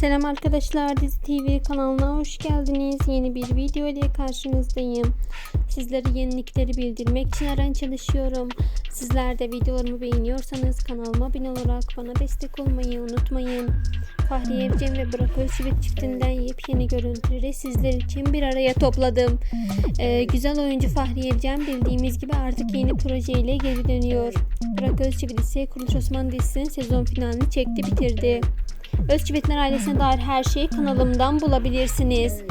Selam arkadaşlar Dizi TV kanalına hoş geldiniz. Yeni bir video ile karşınızdayım. Sizlere yenilikleri bildirmek için aran çalışıyorum. Sizler de videolarımı beğeniyorsanız kanalıma abone olarak bana destek olmayı unutmayın. Fahriye Evcen ve Burak Özçivit çiftinden yepyeni görüntüleri sizler için bir araya topladım. Ee, güzel oyuncu Fahriye Evcen bildiğimiz gibi artık yeni projeyle geri dönüyor. Burak Özçivit ise Kuruluş Osman dizisinin sezon finalini çekti bitirdi. Özçivitler ailesine dair her şeyi kanalımdan bulabilirsiniz.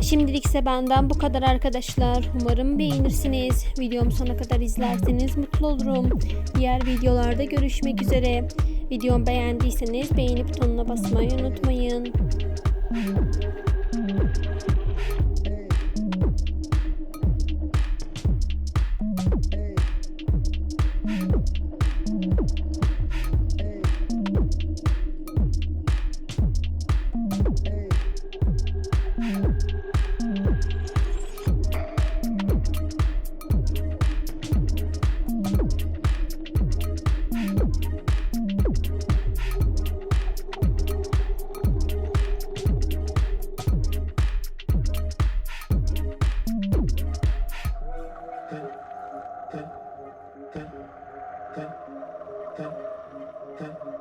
Şimdilik ise benden bu kadar arkadaşlar. Umarım beğenirsiniz. Videomu sona kadar izlerseniz mutlu olurum. Diğer videolarda görüşmek üzere. Videomu beğendiyseniz beğeni butonuna basmayı unutmayın. Thank you.